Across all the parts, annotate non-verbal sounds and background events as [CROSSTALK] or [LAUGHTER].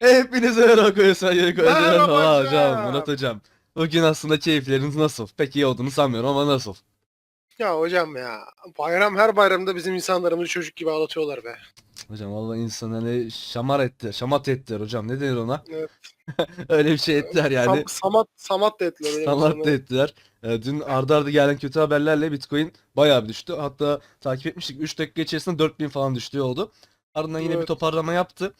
Hepinize merhaba Merhaba merhaba hocam. hocam Murat hocam. Bugün aslında keyifleriniz nasıl? Pek iyi olduğunu sanmıyorum ama nasıl? Ya hocam ya bayram her bayramda bizim insanlarımızı çocuk gibi ağlatıyorlar be. Hocam vallahi insan hani şamar ettiler, şamat ettiler hocam ne denir ona? Evet. [LAUGHS] Öyle bir şey ettiler yani. Sam- samat samat da ettiler. öyle Samat da ettiler. Ee, dün ardı ardı gelen kötü haberlerle Bitcoin bayağı bir düştü. Hatta takip etmiştik 3 dakika içerisinde 4000 falan düştüğü oldu. Ardından yine bir Evet. toparlama yaptı.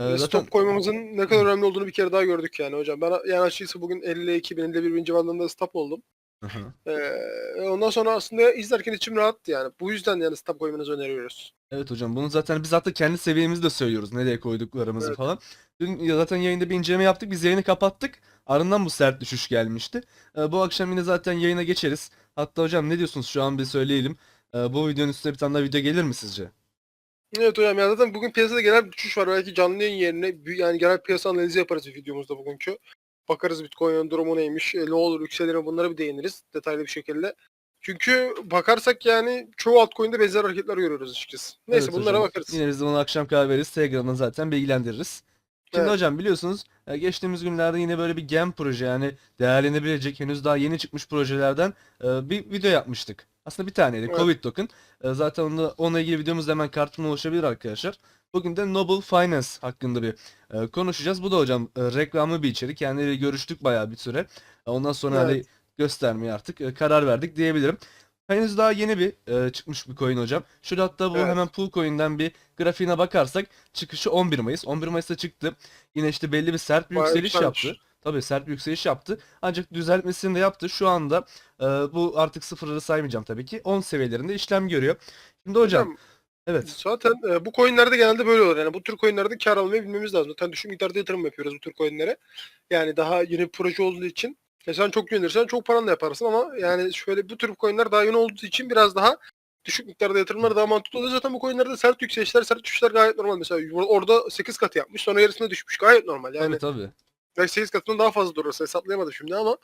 Ee, zaten Stop koymamızın ne kadar önemli olduğunu bir kere daha gördük yani hocam. Ben yani açıkçası bugün 52 bin 51 bin civarlarında stop oldum. Ee, ondan sonra aslında izlerken içim rahattı yani. Bu yüzden yani stop koymanızı öneriyoruz. Evet hocam bunu zaten biz hatta kendi seviyemizde söylüyoruz nereye koyduklarımızı Evet. falan. Dün zaten yayında bir inceleme yaptık biz yayını kapattık. Ardından bu sert düşüş gelmişti. Ee, bu akşam yine zaten yayına geçeriz. Hatta hocam ne diyorsunuz şu an bir söyleyelim. Ee, bu videonun üstüne bir tane daha video gelir mi sizce? Evet hocam ya zaten bugün piyasada genel bir düşüş var. Belki canlı yayın yerine yani genel piyasa analizi yaparız videomuzda bugünkü. Bakarız Bitcoin'in durumu neymiş, e, ne olur yükselir mi bunlara bir değiniriz detaylı bir şekilde. Çünkü bakarsak yani çoğu altcoin'de benzer hareketler görüyoruz açıkçası. Neyse Evet bunlara hocam. bakarız. Yine biz de onu akşam kahve veririz. Telegram'dan zaten bilgilendiririz. Şimdi Evet. hocam biliyorsunuz e, geçtiğimiz günlerde yine böyle bir gem proje yani değerlenebilecek henüz daha yeni çıkmış projelerden e, bir video yapmıştık. Aslında bir taneydi. Evet. Covid Token. E, Zaten onunla, onunla ilgili videomuz da hemen kartımda ulaşabilir arkadaşlar. Bugün de Noble Finance hakkında bir e, konuşacağız. Bu da hocam e, reklamlı bir içerik. Kendileriyle görüştük bayağı bir süre. E, Ondan sonra hani Evet. göstermeye artık e, karar verdik diyebilirim. Henüz daha yeni bir e, çıkmış bir coin hocam. Şöyle hatta bu Evet. hemen pool coin'den bir grafiğine bakarsak çıkışı 11 Mayıs. 11 Mayıs'ta çıktı. Yine işte belli bir sert bir Bayağı yükseliş yaptı. Tabii sert bir yükseliş yaptı. Ancak düzeltmesini de yaptı. Şu anda e, bu artık sıfırları saymayacağım tabii ki. 10 seviyelerinde işlem görüyor. Şimdi hocam, Hocam evet. zaten e, bu coinlerde genelde böyle olur. Yani bu tür coinlerde kar almayı bilmemiz lazım. Zaten düşük miktarda yatırım yapıyoruz bu tür coinlere. Yani daha yeni bir proje olduğu için. Ya sen çok güvenirsen çok paranla yaparsın ama yani şöyle bu tür coinler daha yeni olduğu için biraz daha düşük miktarda yatırımlar daha mantıklı oluyor. Zaten bu coinlerde sert yükselişler, sert düşüşler gayet normal. Mesela orada 8 katı yapmış sonra yarısına düşmüş. Gayet normal. Yani Tabii tabii. Belki 8 katından daha fazla durursa hesaplayamadım şimdi ama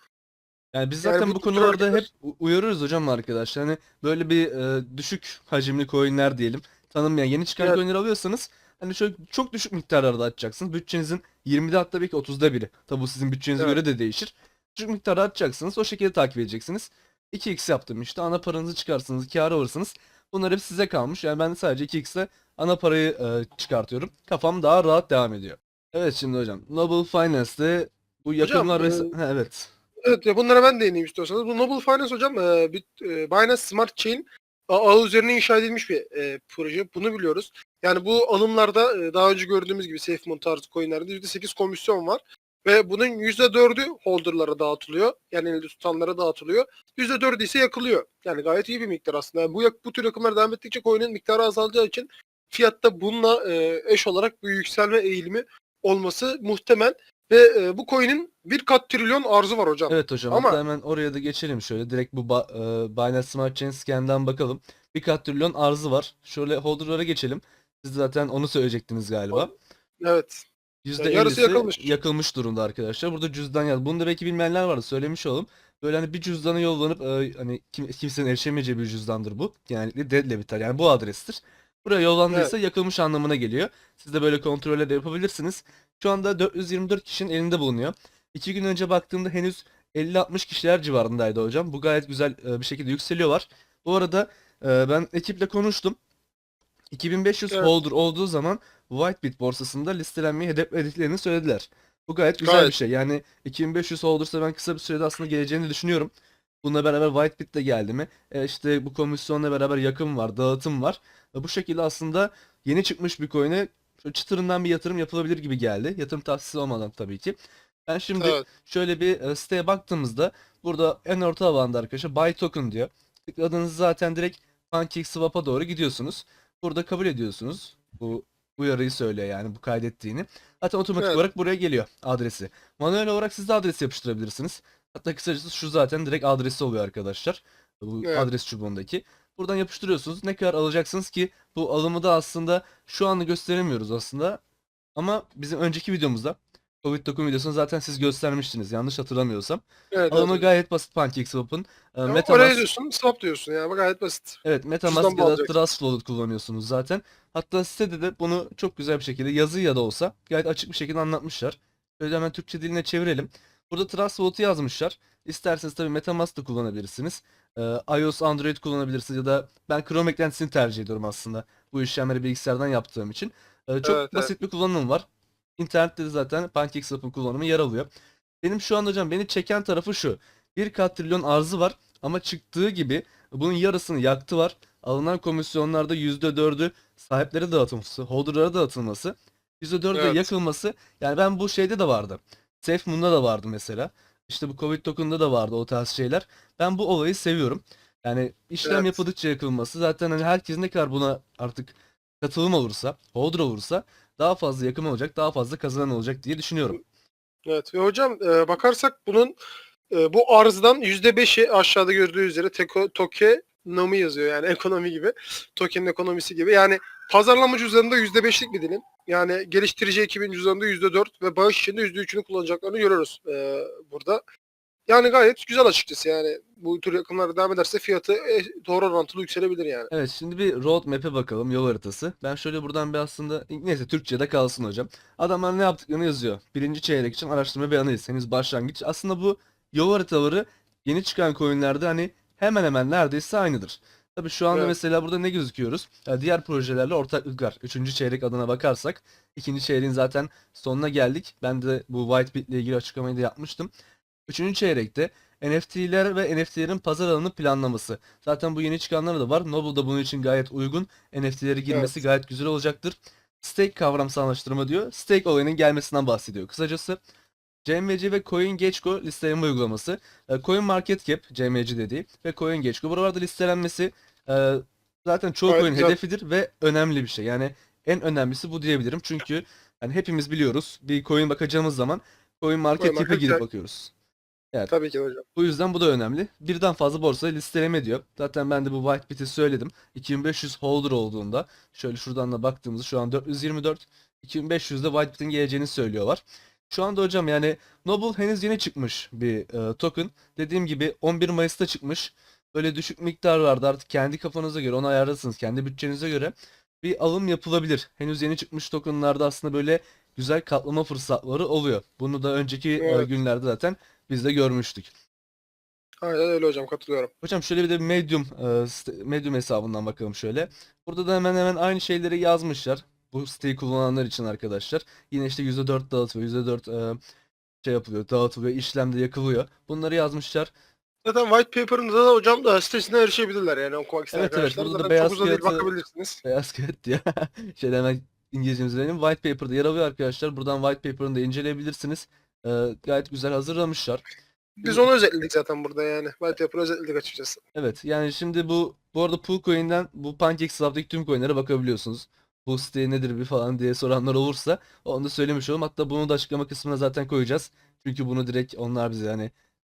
Yani biz Yani zaten bu bu tür konularda hep uyarıyoruz hocam arkadaşlar. Hani böyle bir e, düşük hacimli coinler diyelim. Tanınmayan yeni çıkan Evet. coinleri alıyorsanız hani şöyle çok düşük miktarlarda açacaksınız. Bütçenizin 20'de hatta belki 30'da biri. Tabi bu sizin bütçenize Evet. göre de değişir. Düşük miktarda açacaksınız. O şekilde takip edeceksiniz. 2x yaptım işte. Ana paranızı çıkarsınız. Kâra alırsınız. Bunlar hep size kalmış. Yani ben sadece 2x'le ana parayı e, çıkartıyorum. Kafam daha rahat devam ediyor. Evet şimdi hocam. Noble Finance'de bu yakınlar e, res- Ha, evet. Evet ya bunlara ben değineyim istiyorsanız. Bu Noble Finance hocam e, bir, e, Binance Smart Chain ağı üzerine inşa edilmiş bir e, proje. Bunu biliyoruz. Yani bu alımlarda e, daha önce gördüğümüz gibi SafeMoon tarzı coinlerde %8 komisyon var. Ve bunun %4'ü holderlara dağıtılıyor. Yani elde tutanlara dağıtılıyor. %4'ü ise yakılıyor. Yani gayet iyi bir miktar aslında. Yani bu, bu tür yakımlar devam ettikçe coin'in miktarı azalacağı için fiyatta bununla e, eş olarak bir yükselme eğilimi olması muhtemel. Ve e, bu coin'in bir kat trilyon arzı var hocam. Evet hocam Ama- hatta hemen oraya da geçelim şöyle direkt bu ba- e, Binance Smart Chain scan'den bakalım. Bir katrilyon arzı var. Şöyle holder'lara geçelim. Siz zaten onu söyleyecektiniz galiba. Evet. yarısı %50'si yakılmış. yakılmış durumda arkadaşlar. Burada cüzdan yaz. Bunu da belki bilmeyenler vardı söylemiş olalım. Böyle hani bir cüzdana yollanıp e, hani kim, kimsenin erişemeyeceği bir cüzdandır bu. Genellikle dead'le biter. Yani bu adrestir. Buraya yollandıysa yakılmış anlamına geliyor. Siz de böyle kontroller de yapabilirsiniz. Şu anda 424 kişinin elinde bulunuyor. İki gün önce baktığımda henüz 50-60 kişiler civarındaydı hocam. Bu gayet güzel e, bir şekilde yükseliyorlar. Bu arada e, ben ekiple konuştum. 2500 Evet. holder olduğu zaman Whitebit borsasında listelenmeyi hedeflediklerini söylediler. Bu gayet güzel Gayet. bir şey. Yani 2500 holder'sa ben kısa bir sürede aslında geleceğini düşünüyorum. Bununla beraber Whitebit de geldi mi? E işte bu komisyonla beraber yakım var, dağıtım var. Ve bu şekilde aslında yeni çıkmış bir coin'e çıtırından bir yatırım yapılabilir gibi geldi. Yatırım tavsiyesi olmadan tabii ki. Ben şimdi Evet. şöyle bir e, siteye baktığımızda burada en orta alanda arkadaşlar buy token diyor. Tıkladığınız zaten direkt PancakeSwap'a doğru gidiyorsunuz. Burada kabul ediyorsunuz. Bu uyarıyı söylüyor yani bu kaydettiğini. Zaten otomatik Evet. olarak buraya geliyor adresi. Manuel olarak siz de adres yapıştırabilirsiniz. Hatta kısacası şu zaten direkt adresi oluyor arkadaşlar. Bu Evet. adres çubuğundaki. Buradan yapıştırıyorsunuz. Ne kadar alacaksınız ki bu alımı da aslında şu anda gösteremiyoruz aslında. Ama bizim önceki videomuzda Covid dokun videosunu zaten siz göstermiştiniz yanlış hatırlamıyorsam. Evet, Alımı evet. gayet basit PancakeSwap'ın. Ya Metamask- Oraya diyorsun, swap diyorsun ya. Bak gayet basit. Evet Metamask ya da. Trust Wallet kullanıyorsunuz zaten. Hatta sitede de bunu çok güzel bir şekilde yazı ya da olsa gayet açık bir şekilde anlatmışlar. Böyle hemen Türkçe diline çevirelim. Burada Trust Wallet'ı yazmışlar. İsterseniz tabii Metamask da kullanabilirsiniz. Ee, iOS, Android kullanabilirsiniz ya da ben Chrome eklentisini tercih ediyorum aslında. Bu işlemleri bilgisayardan yaptığım için. Ee, çok Evet, basit bir kullanım var. İnternette de zaten PancakeSwap'ın kullanımı yer alıyor. Benim şu anda hocam beni çeken tarafı şu. 1 katrilyon arzı var ama çıktığı gibi bunun yarısını yaktı var. Alınan komisyonlarda %4'ü sahiplere dağıtılması, holder'lara dağıtılması, %4'ü de Evet. yakılması. Yani ben bu şeyde de vardı. SafeMoon'da da vardı mesela. İşte bu Covid token'da da vardı o tarz şeyler. Ben bu olayı seviyorum. Yani işlem Evet. yapıldıkça yakılması zaten hani herkes ne kadar buna artık katılım olursa, holder olursa daha fazla yakın olacak, daha fazla kazanan olacak diye düşünüyorum. Evet ve hocam e, bakarsak bunun e, bu arzdan %5'i aşağıda gördüğü üzere teko, tokenomics yazıyor yani [LAUGHS] ekonomi gibi. Tokenin ekonomisi gibi. Yani pazarlama cüzdanında %5'lik bir dilim. Yani geliştirici ekibin cüzdanında %4 ve bağış içinde %3'ünü kullanacaklarını görüyoruz e, burada. Yani gayet güzel açıkçası yani. Bu tür yakınlara devam ederse fiyatı e, doğru orantılı yükselebilir yani. Evet şimdi bir roadmap'e bakalım yol haritası. Ben şöyle buradan bir aslında neyse Türkçe'de kalsın hocam. Adamlar ne yaptıklarını yazıyor. Birinci çeyrek için araştırma analiz. Henüz başlangıç. Aslında bu yol haritaları yeni çıkan coinlerde hani hemen hemen neredeyse aynıdır. Tabii şu anda Evet. mesela burada ne gözüküyoruz? Ya diğer projelerle ortaklıklar. Üçüncü çeyrek adına bakarsak ikinci çeyreğin zaten sonuna geldik. Ben de bu Whitebit ile ilgili açıklamayı da yapmıştım. Üçüncü çeyrekte NFT'ler ve NFT'lerin pazar alanı planlaması. Zaten bu yeni çıkanlar da var. Noble da bunun için gayet uygun. NFT'leri girmesi Evet. gayet güzel olacaktır. Stake kavramsallaştırma diyor. Stake olayının gelmesinden bahsediyor. Kısacası CMC ve CoinGecko listeleme uygulaması. E, CoinMarketCap CMC dediği ve CoinGecko. Buralarda listelenmesi e, zaten çoğu Gayet coin güzel. hedefidir ve önemli bir şey. Yani en önemlisi bu diyebilirim. Çünkü yani hepimiz biliyoruz. Bir coin bakacağımız zaman CoinMarketCap'e CoinMarketCap. girip bakıyoruz. Tabii ki hocam. Bu yüzden bu da önemli. Birden fazla borsa listeleme diyor. Zaten ben de bu Whitebit'i söyledim. 2500 holder olduğunda şöyle şuradan da baktığımızda şu an 424 2500'de Whitebit'in geleceğini söylüyorlar. Şu anda hocam yani Noble henüz yeni çıkmış bir e, token. Dediğim gibi 11 Mayıs'ta çıkmış. Böyle düşük miktar vardı artık kendi kafanıza göre onu ayarlarsınız. Kendi bütçenize göre bir alım yapılabilir. Henüz yeni çıkmış tokenlarda aslında böyle güzel katlama fırsatları oluyor. Bunu da önceki e, Evet. günlerde zaten biz de görmüştük. Aynen öyle hocam katılıyorum. Hocam şöyle bir de Medium e, Medium hesabından bakalım şöyle. Burada da hemen hemen aynı şeyleri yazmışlar. Bu siteyi kullananlar için arkadaşlar. Yine işte %4 dağıtıyor, %4 e, şey yapılıyor, dağıtılıyor, işlemde yakılıyor. Bunları yazmışlar. Zaten white paper'ında da hocam da sitesine erişebilirler yani okumak isteyen Evet, evet, arkadaşlar. burada da beyaz değil kağıtı- bakabilirsiniz. Beyaz kağıt diye. [LAUGHS] Şöyle hemen İngilizcemizi verelim. White Paper'da yer alıyor arkadaşlar. Buradan White Paper'ını da inceleyebilirsiniz. E, gayet güzel hazırlamışlar. Biz onu özetledik zaten burada yani. White paper'ı özetledik açıkçası. Evet yani şimdi bu bu arada Poolcoin'den bu PancakeSwap'taki tüm coin'lere bakabiliyorsunuz. Bu site nedir bir falan diye soranlar olursa onu da söylemiş olalım. Hatta bunu da açıklama kısmına zaten koyacağız. Çünkü bunu direkt onlar bize hani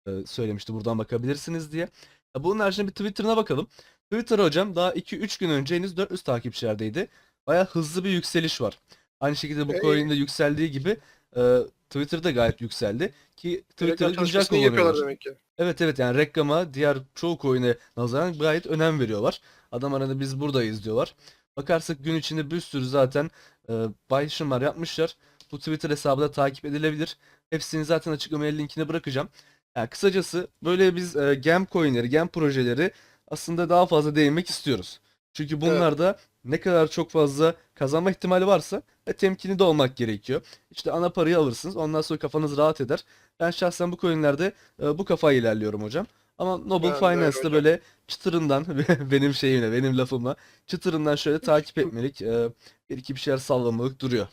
e, söylemişti buradan bakabilirsiniz diye. Ya bunun haricinde bir Twitter'ına bakalım. Twitter hocam daha 2-3 gün önce henüz 400 takipçilerdeydi. Baya hızlı bir yükseliş var. Aynı şekilde bu E, coin'de yükseldiği gibi e, Twitter'da gayet yükseldi. Ki Twitter'ı güncel kullanıyorlar. demek ki. Evet evet yani reklama diğer çoğu coin'e nazaran gayet önem veriyorlar. Adam arada biz buradayız diyorlar. Bakarsak gün içinde bir sürü zaten e, paylaşımlar yapmışlar. Bu Twitter hesabı da takip edilebilir. Hepsini zaten açıklamaya linkini bırakacağım. Yani kısacası böyle biz e, gem coin'leri, gem projeleri aslında daha fazla değinmek istiyoruz. Çünkü bunlarda ne kadar çok fazla kazanma ihtimali varsa e, temkinli de olmak gerekiyor. İşte ana parayı alırsınız. Ondan sonra kafanız rahat eder. Ben şahsen bu coin'lerde e, bu kafayla ilerliyorum hocam. Ama Noble Ben Finance'da böyle çıtırından [LAUGHS] benim şeyimle, benim lafıma çıtırından şöyle takip etmelik, e, bir iki bir şeyler sallamalık duruyor.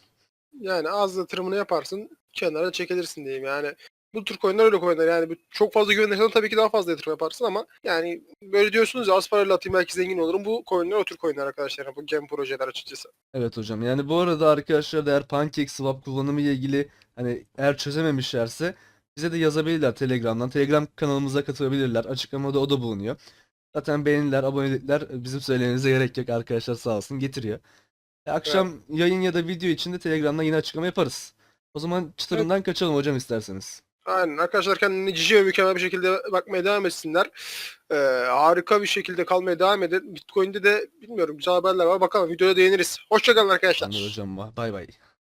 Yani az yatırımını yaparsın kenara çekilirsin diyeyim yani. Bu tür coinler öyle coinler yani çok fazla güvenirsen tabii ki daha fazla yatırım yaparsın ama yani böyle diyorsunuz ya az parayla atayım belki zengin olurum. Bu coinler o tür coinler arkadaşlar. Bu gem projeler açıkçası. Evet hocam. Yani bu arada arkadaşlar da eğer PancakeSwap kullanımı ile ilgili hani eğer çözememişlerse bize de yazabilirler Telegram'dan. Telegram kanalımıza katılabilirler. Açıklamada o da bulunuyor. Zaten beğeniler, abonelikler bizim söylememize gerek yok arkadaşlar sağ olsun getiriyor. E, akşam yayın ya da video için de Telegram'dan yine açıklama yaparız. O zaman çıtırından kaçalım hocam isterseniz. Aynen arkadaşlar kendini cici ve mükemmel bir şekilde bakmaya devam etsinler. Ee, harika bir şekilde kalmaya devam edin. Bitcoin'de de bilmiyorum güzel haberler var. Bakalım videoya değiniriz. Hoşçakalın arkadaşlar. Tamamdır hocam. Bay bay.